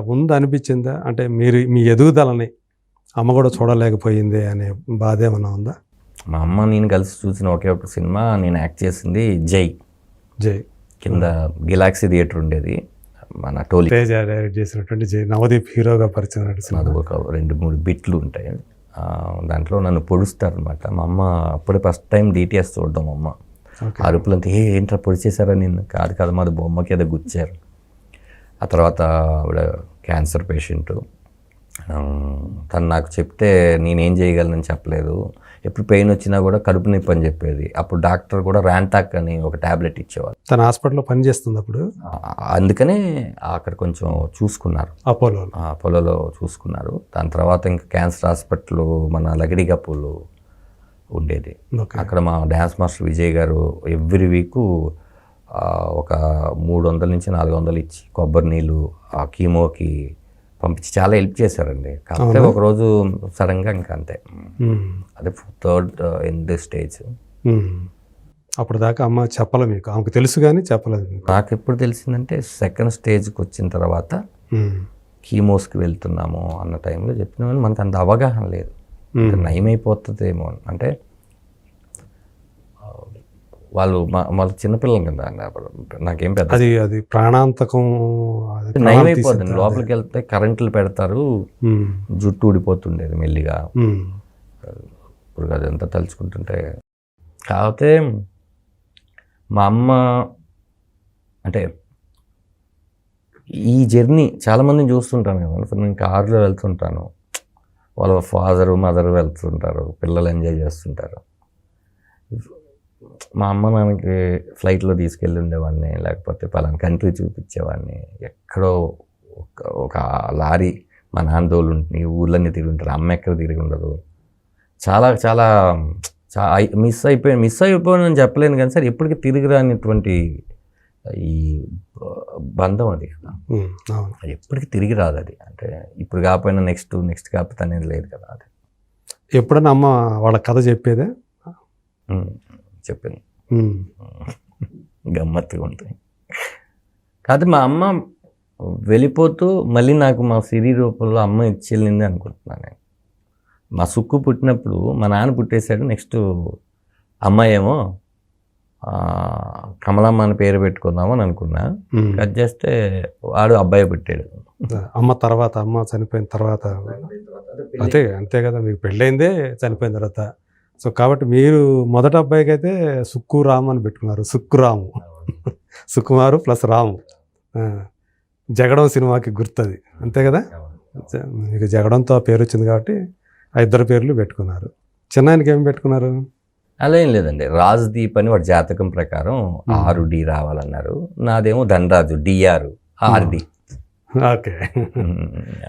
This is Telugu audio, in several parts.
ముందు అనిపించిందా అంటే మీరు మీ ఎదుగుదలని అమ్మ కూడా చూడలేకపోయింది అనే బాధ ఏమన్నా ఉందా? మా అమ్మ నేను కలిసి చూసిన ఒకే ఒక సినిమా నేను యాక్ట్ చేసింది జై. జై. కింద గిలాక్సీ థియేటర్ ఉండేది. మన టోలీ తేజ డైరెక్ట్ చేసినటువంటి జై. నవదీప్ హీరోగా పరిచయం సినిమా. ఒక రెండు మూడు బిట్లు ఉంటాయి. దాంట్లో నన్ను పొడుస్తారు అనమాట మా అమ్మ అప్పుడే ఫస్ట్ టైం డిటిఎస్ చూడడం అమ్మ. అరుపులంతా ఏ ఏంట్రా పొడిచేశారా నిన్ను? కాదు కాదు మాది బొమ్మకి ఏదో గుచ్చారు. ఆ తర్వాత ఆవిడ క్యాన్సర్ పేషెంట్. తను నాకు చెప్తే నేనేం చేయగలనని చెప్పలేదు. ఎప్పుడు పెయిన్ వచ్చినా కూడా కడుపు నొప్పి అని చెప్పేది. అప్పుడు డాక్టర్ కూడా ర్యాంటాక్ అని ఒక ట్యాబ్లెట్ ఇచ్చేవారు తన హాస్పిటల్లో పనిచేస్తుంది అప్పుడు? అందుకనే అక్కడ కొంచెం చూసుకున్నారు. అపోలో ఆ పొలలో చూసుకున్నారు. దాని తర్వాత ఇంకా క్యాన్సర్ హాస్పిటల్ మన లగడిగప్పులు ఉండేది. ఓకే. అక్కడ మా డ్యాన్స్ మాస్టర్ విజయ్ గారు ఎవ్రీ వీక్ ఒక మూడు వందల నుంచి నాలుగు వందలు ఇచ్చి కొబ్బరి నీళ్ళు ఆ కీమోకి పంపించి చాలా హెల్ప్ చేశారండి కాకపోతే ఒకరోజు సడన్గా ఇంకా అంతే. అదే థర్డ్ ఇన్ ది స్టేజ్. అప్పుడు దాకా అమ్మ చెప్పలే మీకు ఆమెకు తెలుసు కానీ చెప్పలేదు నాకు ఎప్పుడు తెలిసిందంటే సెకండ్ స్టేజ్కి వచ్చిన తర్వాత. కీమోస్కి వెళ్తున్నాము అన్న టైంలో చెప్పిన మనకు అంత అవగాహన లేదు నయమైపోతుందేమో. అంటే వాళ్ళు మా వాళ్ళు చిన్నపిల్లలు కదా అప్పుడు నాకేం పెద్ద అది అది ప్రాణాంతకం నయమైపోతుంది తీసేది. లోపలికి వెళ్తే కరెంట్లు పెడతారు. జుట్టు ఊడిపోతుండేది మెల్లిగా. ఇప్పుడు అదంతా తలుచుకుంటుంటే కాకపోతే మా అమ్మ అంటే ఈ జర్నీ చాలామందిని చూస్తుంటాను కదా ఇప్పుడు నేను కారులో వెళ్తుంటాను వాళ్ళ ఫాదరు మదర్ వెళ్తుంటారు పిల్లలు ఎంజాయ్ చేస్తుంటారు మా అమ్మ నాన్నకి ఫ్లైట్లో తీసుకెళ్ళి ఉండేవాడిని లేకపోతే పలానా కంట్రీ చూపించేవాడిని. ఎక్కడో ఒక ఒక లారీ మా నాన్న తోలు ఉంటుంది ఊళ్ళన్నీ తిరిగి ఉంటారు అమ్మ ఎక్కడ తిరిగి ఉండదు. చాలా చాలా చా మిస్ అయిపోయాను మిస్ అయిపోయాను అని చెప్పలేను కానీ సార్ ఎప్పటికీ తిరిగి రానిటువంటి ఈ బంధం అది కదా. అది ఎప్పటికీ తిరిగి రాదు అది. అంటే ఇప్పుడు కాకపోయినా నెక్స్ట్ నెక్స్ట్ కాకపోతే అనేది లేదు కదా అది. ఎప్పుడన్నా అమ్మ వాళ్ళ కథ చెప్పేదే? చెప్పింది. గమ్మత్తుగా ఉంటాయి. కాదు మా అమ్మ వెళ్ళిపోతూ మళ్ళీ నాకు మా సిరి రూపంలో అమ్మ ఇచ్చెళ్ళింది అనుకుంటున్నాను నేను. మా సుక్కు పుట్టినప్పుడు మా నాన్న పుట్టేశాడు నెక్స్ట్ అమ్మాయి ఏమో ఆ, కమలమ్మ అని పేరు పెట్టుకుందాము అని అనుకున్నా. కట్ చేస్తే వాడు అబ్బాయి పుట్టాడు. అమ్మ తర్వాత అమ్మ చనిపోయిన తర్వాత. అంతే అంతే కదా మీకు పెళ్ళైందే చనిపోయిన తర్వాత. సో కాబట్టి మీరు మొదటి అబ్బాయికి అయితే సుక్కు రాము అని పెట్టుకున్నారు. సుక్కు రాము. సుకుమారు ప్లస్ రాము. జగడం సినిమాకి గుర్తుంది. అంతే కదా? మీకు జగడంతో ఆ పేరు వచ్చింది కాబట్టి ఆ ఇద్దరు పేర్లు పెట్టుకున్నారు. చిన్నాయనకి ఏం పెట్టుకున్నారు? అలా ఏం లేదండి. రాజ్దీప్ అని వాడి జాతకం ప్రకారం ఆరు డి రావాలన్నారు. నాదేమో Dhanaraju D R R D okay.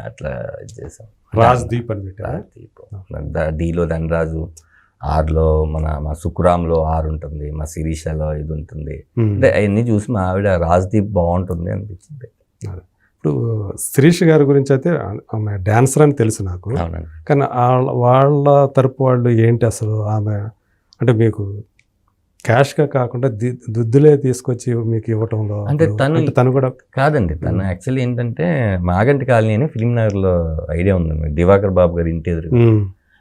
అట్లా చేసాం. రాజ్దీప్ అని పెట్టారు? డిలో ధనరాజు. ఆరులో మన మా సుకురాంలో ఆరు ఉంటుంది మా శిరీషలో ఇది ఉంటుంది. అంటే అవన్నీ చూసి మా ఆవిడ రాజ్దీప్ బాగుంటుంది అనిపించింది. ఇప్పుడు శిరీష్ గారి గురించి అయితే ఆమె డాన్సర్ అని తెలుసు నాకు. కానీ వాళ్ళ వాళ్ళ తరపు వాళ్ళు ఏంటి అసలు ఆమె? అంటే మీకు క్యాష్గా కాకుండా దుద్దులే తీసుకొచ్చి మీకు ఇవ్వటంలో అంటే తను- తను కూడా కాదండి తను యాక్చువల్లీ ఏంటంటే మాగంటి కాలనీ అని ఫిలిం నగర్లో ఐడియా ఉందండి. దివాకర్ బాబు గారి ఇంటి ఎదురు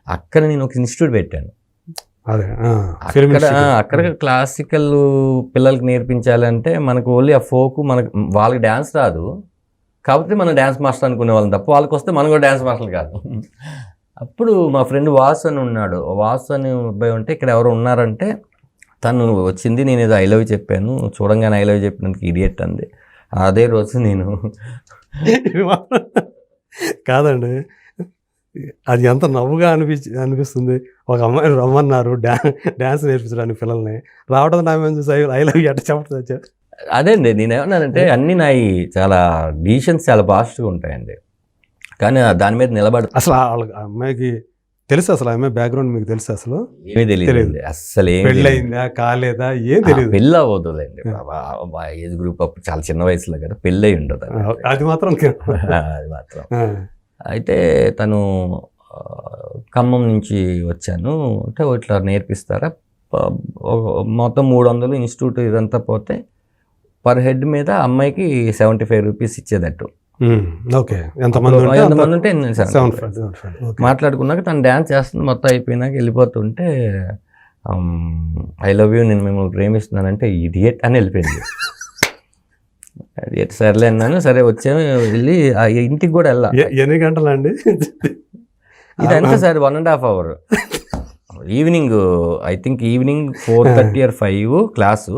అక్కడ నేను ఒక ఇన్స్టిట్యూట్ పెట్టాను. అక్కడ అక్కడ క్లాసికల్ పిల్లలకి నేర్పించాలంటే మనకు ఓన్లీ ఆ ఫోక్ మనకు వాళ్ళకి డ్యాన్స్ రాదు. కాకపోతే మనం డ్యాన్స్ మాస్టర్ అనుకునే వాళ్ళం తప్ప వాళ్ళకి వస్తే మనం కూడా డ్యాన్స్ మాస్టర్ కాదు. అప్పుడు మా ఫ్రెండ్ వాసు అని ఉన్నాడు. వాసు అని అబ్బాయి ఉంటే ఇక్కడ ఎవరు ఉన్నారంటే తను వచ్చింది నేను ఏదో ఐ లవ్ చెప్పాను. చూడంగానే ఐ లవ్ చెప్పినందుకు ఇడియట్ అంది. అదే రోజు నేను కాదండి. అది ఎంత నవ్వుగా అనిపించి అనిపిస్తుంది. ఒక అమ్మాయిని రమ్మన్నారు డా డ్యాన్స్ నేర్పించడానికి పిల్లల్ని. రావడం నా మీద చూసి ఐ లవ్ ఎట్ట అదే అండి నేను ఏమన్నానంటే అన్నీ నాయి చాలా డిసిషన్స్ చాలా ఫాస్ట్గా ఉంటాయండి. కానీ దాని మీద నిలబడ అసలు వాళ్ళ అమ్మాయికి తెలుసు అసలు ఆ అమ్మాయి బ్యాక్గ్రౌండ్ మీకు తెలుసు అసలు? ఏమీ తెలియదు ఏమీ తెలియదు. పెళ్ళయిందా కాలేదా ఏం తెలియదు. పెళ్ళి అవ్వదులేండి ఏజ్ గ్రూప్ అప్పుడు చాలా చిన్న వయసులో కదా పెళ్ళి ఉండదు. అది. మాత్రం అది మాత్రం. అయితే తను ఖమ్మం నుంచి వచ్చాను. అంటే "ఓ, ఇట్లా నేర్పిస్తారా? మొత్తం మూడు వందలు ఇన్స్టిట్యూట్ ఇదంతా పోతే పర్ హెడ్ మీద అమ్మాయికి సెవెంటీ ఫైవ్ రూపీస్ ఇచ్చేదట్టు. ఓకే. ఎంతమంది ఎంతమంది ఉంటే మాట్లాడుకున్నాక తను డ్యాన్స్ చేస్తుంది మొత్తం అయిపోయినాక వెళ్ళిపోతుంటే ఐ లవ్ యూ నేను మిమ్మల్ని ప్రేమిస్తున్నానంటే ఇడియట్ అని వెళ్ళిపోయింది. ఇడియట్ సర్లే అన్నాను సరే వచ్చాము వెళ్ళి ఆ ఇంటికి కూడా వెళ్ళా ఎన్ని గంటలండి? ఇదంతా sir one and half hour evening I think evening four thirty or five class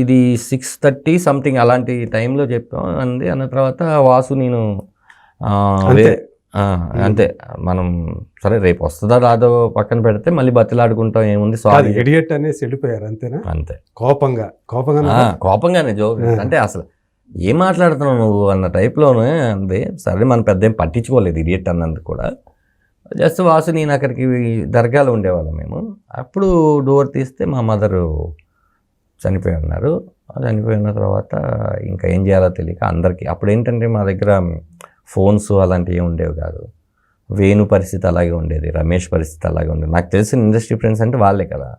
ఇది సిక్స్ థర్టీ సంథింగ్ అలాంటి టైంలో చెప్పాం. అంది అన్న తర్వాత వాసు నేను అంతే. మనం సరే రేపు వస్తుందా రాదో పక్కన పెడితే మళ్ళీ బతిలాడుకుంటాం ఏముంది సారీ ఎడియట్ అనేసి వెళ్ళిపోయారు అంతేనా? అంతే. కోపంగా. కోపంగా కోపంగానే జో. అంటే అసలు ఏం మాట్లాడుతున్నావు నువ్వు అన్న టైప్లోనే అంది సరే మనం పెద్ద ఏం పట్టించుకోలేదు ఇడియట్ అన్నందుకు కూడా. జస్ట్ వాసు నేను అక్కడికి దర్గాలో ఉండేవాళ్ళం మేము. అప్పుడు డోర్ తీస్తే మా మదరు చనిపోయి ఉన్నారు. చనిపోయిన తర్వాత ఇంకా ఏం చేయాలో తెలియక అందరికీ అప్పుడు ఏంటంటే మా దగ్గర ఫోన్స్ అలాంటివి ఉండేవి కాదు. వేణు పరిస్థితి అలాగే ఉండేది రమేష్ పరిస్థితి అలాగే ఉండేది. నాకు తెలిసిన ఇండస్ట్రీ ఫ్రెండ్స్ అంటే వాళ్ళే కదా.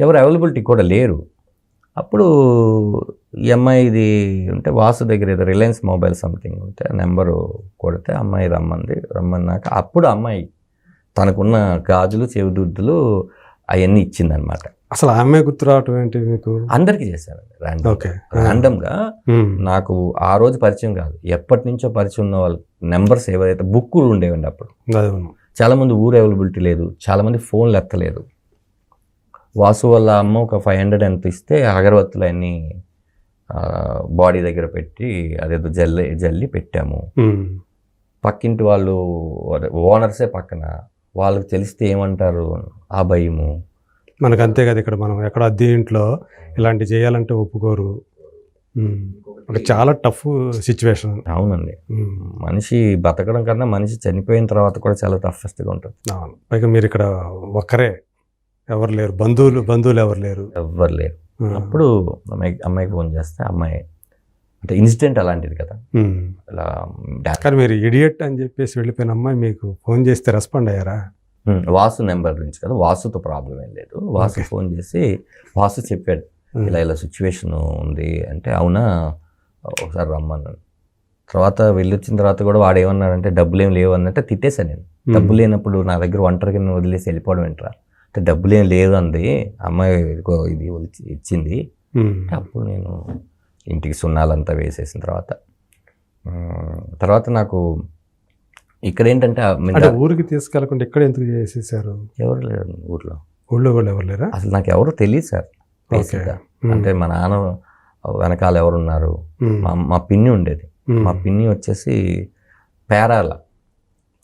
ఎవరు అవైలబిలిటీ కూడా లేరు. అప్పుడు ఈ ఉంటే వాసు దగ్గర ఏదో రిలయన్స్ మొబైల్ సంథింగ్ ఉంటే నెంబరు కొడితే అమ్మాయి రమ్మంది రమ్మన్నాక అప్పుడు అమ్మాయి తనకున్న గాజులు చెవిదుద్దులు అవన్నీ ఇచ్చిందనమాట. అసలు ఆమె గుర్తు రావటం ఏంటి మీకు? అందరికీ ర్యాండమ్ ఓకే. ర్యాండమ్గా నాకు ఆ రోజు పరిచయం కాదు. ఎప్పటి నుంచో పరిచయం ఉన్న వాళ్ళ నెంబర్స్ ఎవరైతే బుక్కులు ఉండేవండి అప్పుడు. అవును. చాలామంది ఊరు అవైలబిలిటీ లేదు చాలామంది ఫోన్లు ఎత్తలేదు. వాసు వాళ్ళ అమ్మ ఒక ఫైవ్ హండ్రెడ్ ఎంత ఇస్తే అగరబత్తులు అన్నీ బాడీ దగ్గర పెట్టి అదేదో జల్లి జల్లి పెట్టాము. పక్కింటి వాళ్ళు ఓనర్సే పక్కన వాళ్ళకి తెలిస్తే ఏమంటారు? ఆ భయము. మనకు అంతే కదా ఇక్కడ మనం. ఎక్కడ అద్దె ఇంట్లో ఇలాంటి చేయాలంటే ఒప్పుకోరు. ఒక చాలా టఫ్ సిచ్యువేషన్. అవునండి. మనిషి బతకడం కన్నా మనిషి చనిపోయిన తర్వాత కూడా చాలా టఫెస్ట్గా ఉంటుంది. అవును. పైగా మీరు ఇక్కడ ఒక్కరే. ఎవరు లేరు. బంధువులు బంధువులు ఎవరు లేరు. ఎవ్వరు లేరు. అప్పుడు అమ్మాయి అమ్మాయికి ఫోన్ చేస్తే అమ్మాయి అంటే ఇన్సిడెంట్ అలాంటిది కదా. డా- కానీ మీరు ఇడియట్ అని చెప్పేసి వెళ్ళిపోయిన అమ్మాయి మీకు ఫోన్ చేస్తే రెస్పాండ్ అయ్యారా? వాసు నెంబర్ నుంచి కదా వాసుతో ప్రాబ్లం ఏం లేదు. వాసు. ఫోన్ చేసి వాసు చెప్పాడు ఉమ్, ఇలా ఇలా సిచ్యువేషన్ ఉంది. అంటే అవునా? ఒకసారి రమ్మన్నాను తర్వాత వెళ్ళొచ్చిన తర్వాత కూడా వాడు ఏమన్నాడంటే డబ్బులు ఏం లేవు అన్నట్టే తిట్టేశాను నేను. ఉమ్, డబ్బు లేనప్పుడు నా దగ్గర ఒంటరికి నువ్వు వదిలేసి వెళ్ళిపోవడం ఏంట్రా? అంటే డబ్బులు ఏం లేదు అంది. అమ్మాయి ఇది ఇచ్చింది. అప్పుడు నేను ఇంటికి సున్నాలంతా వేసేసిన తర్వాత. తర్వాత నాకు ఇక్కడ ఏంటంటే అంటే ఊరికి తీసుకెళ్ళకుండా ఇక్కడ ఎందుకు చేసేసారు ఎవరు లేరు ఊర్లో. ఊళ్ళో కూడా ఎవరు లేరా? అసలు నాకు ఎవరు తెలియదు సార్ బేసిక్గా. అంటే మా నాన్న వెనకాల ఎవరున్నారు? మా మా పిన్ని ఉండేది. మా పిన్ని వచ్చేసి పేరాల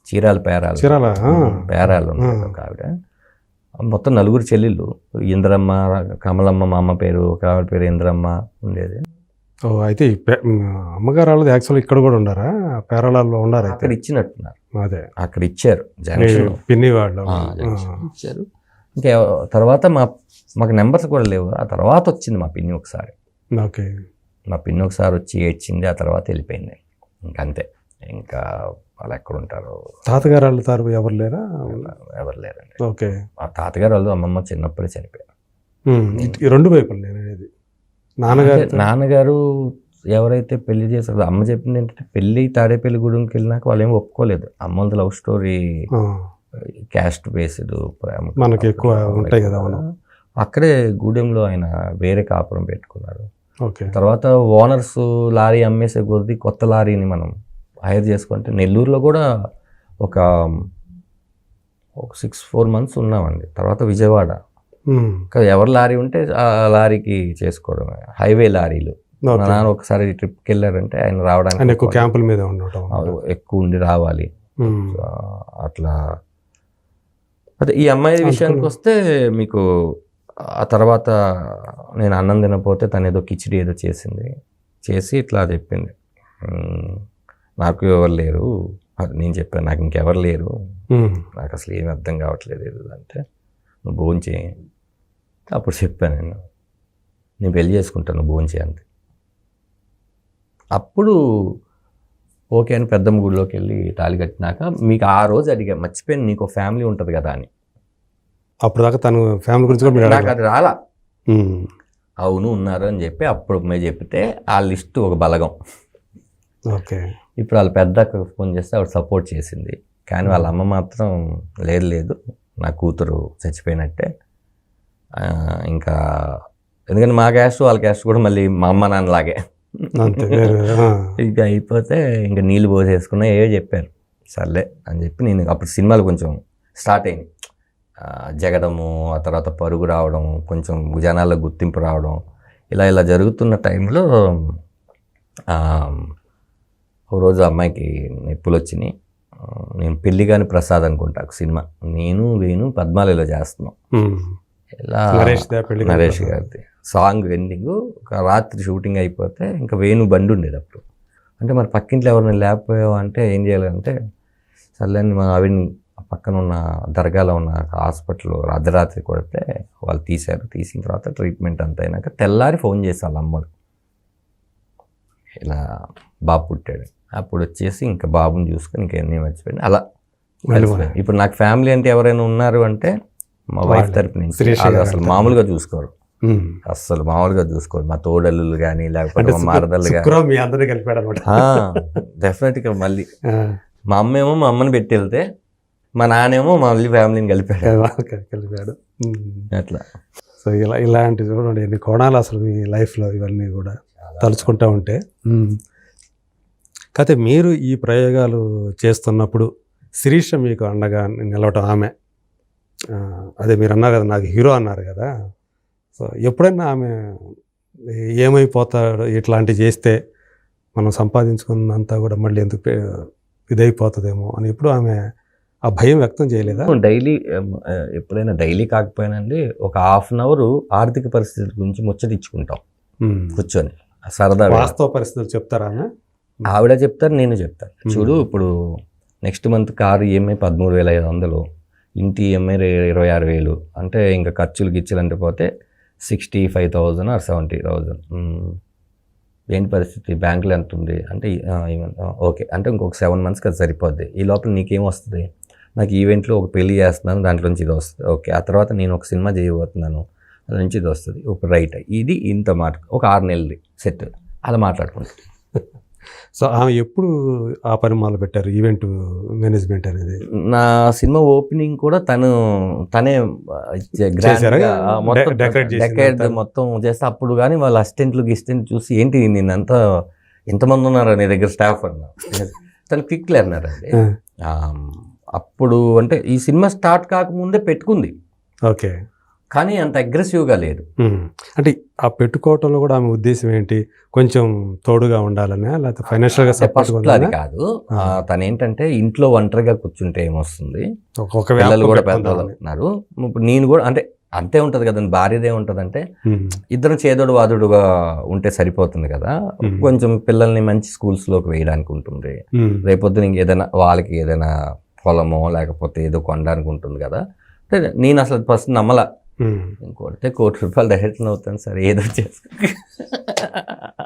చీరాల పేరాల. చీరాల. పేరాలు. ఒక ఆవిడ. మొత్తం నలుగురు చెల్లెళ్ళు. ఇంద్రమ్మ కమలమ్మ మా అమ్మ పేరు ఒక ఆవిడ పేరు ఇంద్రమ్మ ఉండేది. ఓ అయితే అమ్మగారు వాళ్ళది యాక్చువల్ ఇక్కడ కూడా ఉండారా? పేరాలలో ఉండారు అక్కడ ఇచ్చినట్టున్నారు. అదే. అక్కడ ఇచ్చారు జంక్షన్. పిన్ని వాళ్ళు ఇచ్చారు. ఇంకా తర్వాత మా మాకు నెంబర్స్ కూడా లేవు. ఆ తర్వాత వచ్చింది మా పిన్ని ఒకసారి. ఓకే. మా పిన్ని ఒకసారి వచ్చి ఏడ్చింది ఆ తర్వాత వెళ్ళిపోయింది. ఇంకంతే ఇంకా వాళ్ళు ఎక్కడ ఉంటారో. తాతగారు వాళ్ళ తరపు ఎవరు లేరా? ఎవరు లేరండి. ఓకే. మా తాతగారు వాళ్ళు అమ్మమ్మ చిన్నప్పుడే చనిపోయారు. రెండు వైపులు నాన్నగారు నాన్నగారు ఎవరైతే పెళ్ళి చేశారో అమ్మ చెప్పింది ఏంటంటే పెళ్ళి తాడేపల్లి గూడెంకి వెళ్ళినాక వాళ్ళు ఏం ఒప్పుకోలేదు. అమ్మలది లవ్ స్టోరీ క్యాస్ట్ బేస్డ్ ప్రేమ. మనకి ఎక్కువ ఉంటాయి కదా. అక్కడే గూడెంలో ఆయన వేరే కాపురం పెట్టుకున్నారు తర్వాత ఓనర్స్ లారీ అమ్మేసే కొద్దీ కొత్త లారీని మనం హైర్ చేసుకుంటే నెల్లూరులో కూడా ఒక ఒక సిక్స్ ఫోర్ మంత్స్ ఉన్నామండి. తర్వాత విజయవాడ. ఎవరు లారీ ఉంటే ఆ లారీకి చేసుకోవడం హైవే లారీలు. మా. నాన్న ఒకసారి ట్రిప్కి వెళ్ళారంటే ఆయన ఆయన రావడానికి ఎక్కువ క్యాంపుల మీద ఉండటం ఎక్కువ ఉండి రావాలి. ఆ, అట్లా. అదే ఈ అమ్మాయి విషయానికి వస్తే మీకు ఆ తర్వాత నేను అన్నం తినపోతే తను ఏదో కిచిడి ఏదో చేసింది. చేసి ఇట్లా చెప్పింది. "ఉమ్, నాకు ఎవరు లేరు. నేను చెప్పాను నాకు ఇంకెవరు లేరు. ఉమ్, నాకు అసలు ఏమి అర్థం కావట్లేదు అంటే నువ్వు భోజనం చేయి అప్పుడు చెప్పాను నేను నేను పెళ్ళి చేసుకుంటాను నువ్వు భోజనం చేయండి. అప్పుడు ఓకే అని పెద్దమ్మ గుడిలోకి వెళ్ళి తాళి కట్టినాక మీకు ఆ రోజు అడిగా మర్చిపోయాను నీకు ఫ్యామిలీ ఉంటుంది కదా అని. అప్పుడు దాకా తను ఫ్యామిలీ గురించి కూడా నాకు. అది రాలా. అవును ఉన్నారు అని చెప్పి అప్పుడు మేము చెప్తే ఆ లిస్టు ఒక బలగం. ఓకే. ఇప్పుడు వాళ్ళ పెద్ద ఫోన్ చేస్తే ఆవిడ సపోర్ట్ చేసింది. కానీ వాళ్ళ అమ్మ మాత్రం లేదు లేదు నా కూతురు చచ్చిపోయినట్టే. ఇంకా ఎందుకంటే మా క్యాస్ట్ వాళ్ళ క్యాస్ట్ కూడా మళ్ళీ మా అమ్మ నాన్నలాగే. ఇక అయిపోతే ఇంకా నీళ్ళు పోసేసుకున్నా ఏవో చెప్పారు. సర్లే అని చెప్పి నేను అప్పుడు సినిమాలు కొంచెం స్టార్ట్ అయింది జగడము ఆ తర్వాత పరుగు రావడం కొంచెం జనాల్లో గుర్తింపు రావడం ఇలా ఇలా జరుగుతున్న టైంలో ఒక రోజు అమ్మాయికి నొప్పులు వచ్చినాయి. నేను పెళ్ళి కాని ప్రసాద్ అనుకుంటా సినిమా. నేను వేణు పద్మాలలో చేస్తున్నాం. నరేష్ పెళ్ళి నరేష్ గారిది. సాంగ్ ఎండింగ్ ఒక రాత్రి షూటింగ్ అయిపోతే ఇంకా వేణు బండి ఉండేది అప్పుడు. అంటే మరి పక్కింట్లో ఎవరైనా లేకపోయావు అంటే ఏం చేయాలంటే సర్లేని మా ఆవిడని పక్కన ఉన్న దర్గాలో ఉన్న హాస్పిటల్ అర్ధరాత్రి కొడితే వాళ్ళు తీశారు. తీసిన తర్వాత ట్రీట్మెంట్ అంతా అయినాక తెల్లారి ఫోన్ చేసి వాళ్ళ అమ్మలు. ఇలా బాబు పుట్టాడు. అప్పుడు వచ్చేసి ఇంకా బాబుని చూసుకొని ఇంకా ఎన్ని మర్చిపోయింది అలా. ఇప్పుడు నాకు ఫ్యామిలీ అంటే ఎవరైనా ఉన్నారు అంటే మా వైఫ్. తరపు నుంచి. అసలు. మామూలుగా చూసుకోరు. అస్సలు మామూలుగా చూసుకోరు. మా తోడల్లులు కానీ లేకపోతే మా మారదళ్ళు కానీ అందరినీ కలిపాడు అనమాట డెఫినెట్గా మళ్ళీ. మా అమ్మేమో మా అమ్మని పెట్టి వెళ్తే మా నాన్నేమో మళ్ళీ ఫ్యామిలీని కలిపాడు. కలిపాడు. అట్లా. సో ఇలా ఇలాంటి చూడండి ఎన్ని కోణాలు అసలు మీ లైఫ్లో ఇవన్నీ కూడా తలుచుకుంటూ ఉంటే. కాకపోతే మీరు ఈ ప్రయోగాలు చేస్తున్నప్పుడు శిరీష మీకు అండగా నిలవటం ఆమె. అదే మీరు అన్నారు కదా నాకు హీరో అన్నారు కదా. సో ఎప్పుడైనా ఆమె ఏమైపోతాడు ఇట్లాంటివి చేస్తే మనం సంపాదించుకున్నంతా కూడా మళ్ళీ ఎందుకు ఇదైపోతుందేమో అని ఎప్పుడు ఆమె ఆ భయం వ్యక్తం చేయలేదా? డైలీ ఎప్పుడైనా డైలీ కాకపోయినండి ఒక హాఫ్ అన్ అవర్ ఆర్థిక పరిస్థితుల గురించి ముచ్చటించుకుంటాం ఉమ్. కూర్చొని సరదా వాస్తవ పరిస్థితులు చెప్తారా ఆవిడ చెప్తారు నేను చెప్తాను. చూడు ఇప్పుడు నెక్స్ట్ మంత్ కారు ఈఎంఐ పదమూడు వేల ఐదు వందలు. ఇంటి ఈఎంఐ ఇరవై ఆరు వేలు. అంటే ఇంకా ఖర్చులు గిచ్చులు అంటే పోతే sixty five thousand or seventy thousand. ఏంటి పరిస్థితి? బ్యాంకులో ఎంత ఉంది? అంటే ఓకే. అంటే ఇంకొక సెవెన్ మంత్స్కి అది సరిపోద్ది. ఈ లోపల నీకేం వస్తుంది? నాకు ఈవెంట్లో ఒక పెళ్ళి చేస్తున్నాను దాంట్లో నుంచి ఇది వస్తుంది. ఓకే. ఆ తర్వాత నేను ఒక సినిమా చేయబోతున్నాను దాని నుంచి ఇది వస్తుంది. ఒక రైట్. ఇది ఇంత మాట ఒక ఆరు నెలది సెట్. అలా మాట్లాడుకుంటుంది సో ఆమె ఎప్పుడు ఆ పని మొదలు పెట్టారు? ఈవెంట్ మేనేజ్మెంట్ అనేది? నా సినిమా ఓపెనింగ్ కూడా తను తనే డెకరేట్? మొత్తం చేస్తే అప్పుడు కానీ వాళ్ళ అసిస్టెంట్లు గిస్టెంట్ చూసి ఏంటి నేనంతా ఎంతమంది ఉన్నారు నీ దగ్గర స్టాఫ్ అన్నా తను క్విక్ లెర్నర్ అండి అప్పుడు అంటే ఈ సినిమా స్టార్ట్ కాకముందే పెట్టుకుంది. ఓకే. కానీ అంత అగ్రెసివ్గా లేదు. అంటే ఆ పెట్టుకోవటంలో కూడా ఆమె ఉద్దేశం ఏంటి? కొంచెం తోడుగా ఉండాలనే? లేకపోతే ఫైనాన్షియల్గా సపోర్ట్ అది కాదు. తను ఏంటంటే ఇంట్లో ఒంటరిగా కూర్చుంటే ఏమొస్తుంది? ఒక పిల్లలు కూడా ఉన్నారు. ఇప్పుడు నేను కూడా అంటే అంతే ఉంటుంది కదండి. భార్యదే ఉంటుంది అంటే ఉమ్. ఇద్దరం చేదోడు వాదుడుగా ఉంటే సరిపోతుంది కదా. కొంచెం పిల్లల్ని మంచి స్కూల్స్లోకి వేయడానికి ఉంటుంది. రేపొద్దున ఏదైనా వాళ్ళకి ఏదైనా పొలమో లేకపోతే ఏదో కొనడానికి ఉంటుంది కదా. నేను అసలు ఫస్ట్ నమ్మల. నేను కొడితే కోటి రూపాయలు డైరెక్ట్ అవుతాను సరే ఏదో చేసుకో